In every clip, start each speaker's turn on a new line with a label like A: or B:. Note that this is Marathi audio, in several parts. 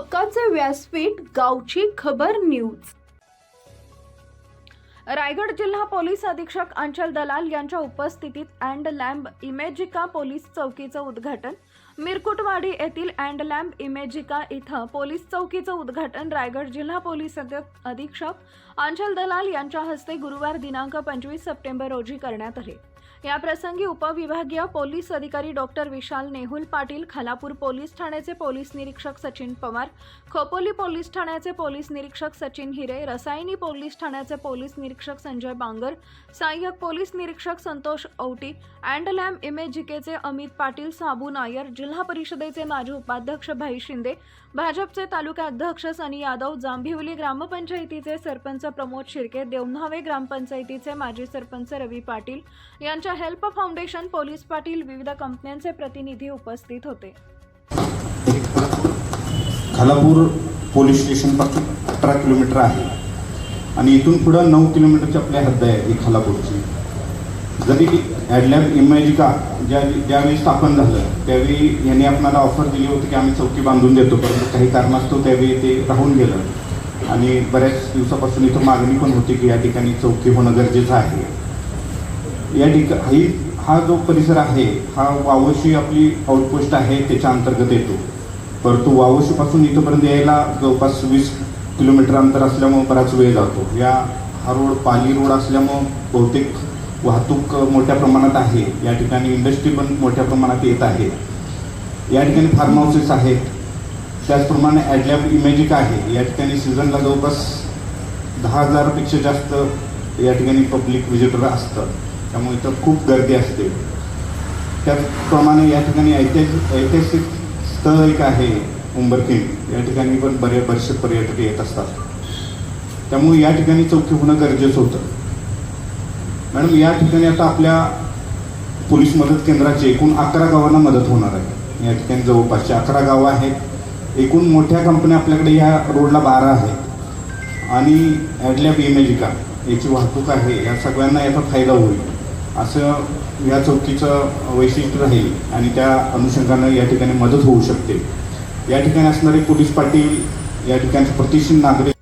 A: हक्काचे व्यासपीठ गावची खबर न्यूज. रायगड जिल्हा पोलीस अधीक्षक अंचल दलाल यांच्या उपस्थितीत अँड लॅम्ब इमेजिका पोलीस चौकीचं उद्घाटन. मिरकुटवाडी येथील अँड लॅम्ब इमेजिका इथं पोलीस चौकीचं उद्घाटन रायगड जिल्हा पोलीस अधीक्षक अंचल दलाल यांच्या हस्ते गुरुवार दिनांक पंचवीस सप्टेंबर रोजी करण्यात आले. याप्रसंगी उपविभागीय पोलीस अधिकारी डॉक्टर विशाल नेहुल पाटील खालापूर पोलीस ठाण्याचे पोलीस निरीक्षक सचिन पवार खोपोली पोलीस ठाण्याचे पोलीस निरीक्षक सचिन हिरे रसायनी पोलीस ठाण्याचे पोलीस निरीक्षक संजय बांगर सहाय्यक पोलीस निरीक्षक संतोष औटी अँड लॅम इमेजिकेचे अमित पाटील साबू नायर जिल्हा परिषदेचे माजी उपाध्यक्ष भाई शिंदे भाजपचे तालुका अध्यक्ष सनी यादव जांभिवली ग्रामपंचायतीचे सरपंच प्रमोद शिर्के देवन्हावे ग्रामपंचायतीचे माजी सरपंच रवी पाटील यांच्या हेल्प फाउंडेशन पोलीस पाटील विविध कंपन्यांचे प्रतिनिधी उपस्थित होते.
B: खालापूर पोलीस स्टेशनपासून अठरा किलोमीटर आहे. आणि इथून पुढं नऊ किलोमीटरची आपल्या हद्द आहे ही खालापूरची. जरी ॲडलॅब इमेजिका ज्या ज्यावेळी स्थापन झालं त्यावेळी यांनी आपणाला ऑफर दिली होती की आम्ही चौकी बांधून देतो परंतु काही कारणास्तव त्यावेळी ते राहून गेलं. आणि बऱ्याच दिवसापासून इथं मागणी पण होती की या ठिकाणी चौकी होणं गरजेचं आहे. या ठिका ही हा जो परिसर आहे हा वावशी आपली आउटपोस्ट आहे त्याच्या अंतर्गत येतो. परंतु वावशीपासून इथंपर्यंत यायला जवळपास वीस किलोमीटर अंतर असल्यामुळं बराच वेळ जातो. या हा रोड पाली रोड असल्यामुळं बहुतेक वाहतूक मोठ्या प्रमाणात आहे. या ठिकाणी इंडस्ट्री पण मोठ्या प्रमाणात येत आहे. या ठिकाणी फार्म हाऊसेस आहेत. त्याचप्रमाणे ॲडलॅब इमेजिक आहे. या ठिकाणी सीझनला जवळपास दहा हजारपेक्षा जास्त या ठिकाणी पब्लिक व्हिजिटर असतं त्यामुळे इथं खूप गर्दी असते. त्याचप्रमाणे या ठिकाणी ऐतिहासिक ऐतिहासिक स्थळ एक आहे उंबरकिंड या ठिकाणी पण बरे बरेचसे पर्यटक येत असतात. त्यामुळे या ठिकाणी चौकी होणं गरजेचं होतं. मॅडम या ठिकाणी आता आपल्या पोलीस मदत केंद्राची एकूण अकरा गावांना मदत होणार आहे. या ठिकाणी जवळपासचे अकरा गावं आहेत. एकूण मोठ्या कंपन्या आपल्याकडे या रोडला बारा आहेत. आणि ॲडलॅब इमेजिका याची वाहतूक आहे. या सगळ्यांना याचा फायदा होईल. असं या चौकीचं वैशिष्ट्य राहील आणि त्या अनुषंगानं या ठिकाणी मदत होऊ शकते. या ठिकाणी असणारे पोलीस पाटील या ठिकाणचे प्रतिष्ठित नागरिक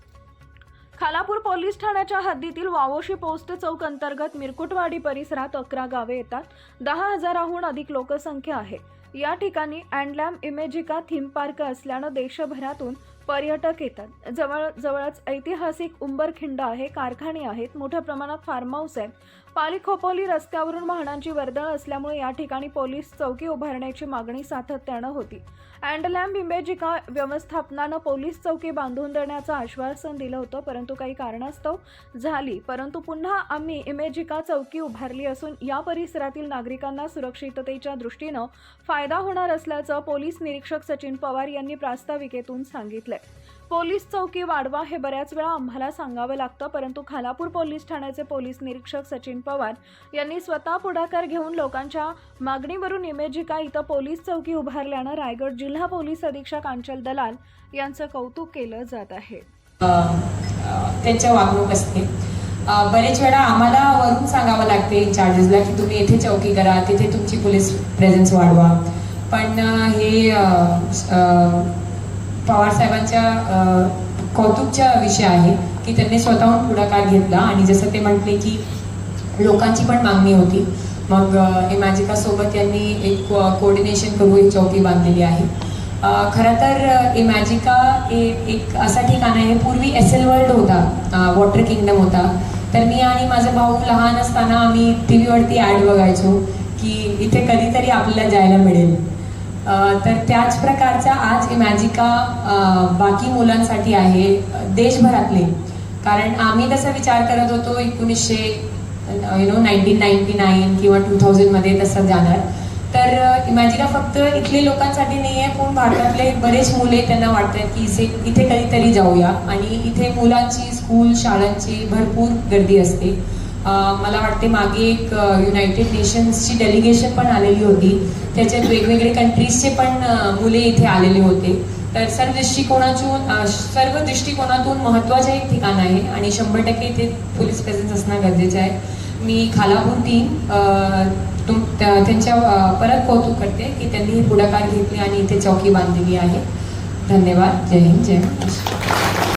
A: खालापूर पोलीस ठाण्याच्या हद्दीतील वावोशी पोस्ट चौक अंतर्गत मिरकुटवाडी परिसरात अकरा गावे येतात. दहा हजाराहून अधिक लोकसंख्या आहे. या ठिकाणी अँडलॅम इमेजिका थीम पार्क असल्यानं देशभरातून पर्यटक येतात. जवळ जवळच ऐतिहासिक उंबरखिंड आहे कारखाने आहेत मोठ्या प्रमाणात फार्म हाऊस आहे. पाली खोपोली रस्त्यावरून वाहनांची वर्दळ असल्यामुळे या ठिकाणी पोलीस चौकी उभारण्याची मागणी सातत्यानं होती. अँडलॅम इमेजिका व्यवस्थापनानं पोलीस चौकी बांधून देण्याचं आश्वासन दिलं होतं परंतु काही कारणास्तव झाली. परंतु पुन्हा आम्ही इमेजिका चौकी उभारली असून या परिसरातील नागरिकांना सुरक्षिततेच्या दृष्टीनं फायदा होणार असल्याचं पोलीस निरीक्षक सचिन पवार यांनी प्रास्ताविकेतून सांगितलं आहे. पोलीस चौकी वाढवा हे बऱ्याच वेळा आम्हाला सांगावं लागतं परंतु खालापूर पोलीस ठाण्याचे पोलीस निरीक्षक सचिन पवार यांनी स्वतः पुढाकार घेऊन लोकांच्या मागणीवरून इमेजिका इथं पोलीस चौकी उभारल्यानं रायगड जिल्हा पोलीस अधीक्षक अंचल दलाल यांचं कौतुक केलं जात आहे.
C: त्यांच्या वागणूक असते. बरेच वेळा आम्हाला वरून सांगावं लागते चार्जेसला की तुम्ही येथे चौकी करा तिथे तुमची पोलीस प्रेझेन्स वाढवा. पण हे पवारसाहेबांच्या कौतुकच्या पवार साहेबांच्या विषय आहे की त्यांनी स्वतःहून पुढाकार घेतला. आणि जसं ते म्हटले की लोकांची पण मागणी होती. मग इमॅजिकासोबत यांनी एक कोऑर्डिनेशन करून एक चौकी बांधलेली आहे. खरं तर इमॅजिका ए- एक असा ठिकाण आहे पूर्वी एस एल वर्ल्ड होता वॉटर किंगडम होता. तर मी आणि माझा भाऊ लहान असताना आम्ही टी व्हीवरती ॲड बघायचो की इथे कधीतरी आपल्याला जायला मिळेल. तर त्याच प्रकारचा आज इमॅजिका बाकी मुलांसाठी आहे देशभरातले. कारण आम्ही तसा विचार करत होतो एकोणीसशे you know nineteen ninety nine किंवा टू थाउजंडमध्ये तसं जाणार. तर इमॅजिका फक्त इथले लोकांसाठी नाही आहे पण भारतातले बरेच मुले त्यांना वाटतात की इथे इथे कधीतरी जाऊया. आणि इथे मुलांची स्कूल शाळांची भरपूर गर्दी असते. मला वाटते मागे एक युनायटेड नेशन्सची डेलिगेशन पण आलेली होती. त्याच्यात वेगवेगळे कंट्रीजचे पण मुले इथे आलेले होते. तर सर्व दृष्टिकोनातून सर्व दृष्टिकोनातून महत्त्वाचे एक ठिकाण आहे आणि शंभर टक्के इथे पोलीस प्रेझेन्स असणं गरजेचं आहे. मी खालाहून ती तुम त्यांच्या परत कौतुक करते की त्यांनी पुढाकार घेतली आणि इथे चौकी बांधलेली आहे. धन्यवाद. जय हिंद जय महाराष्ट्र.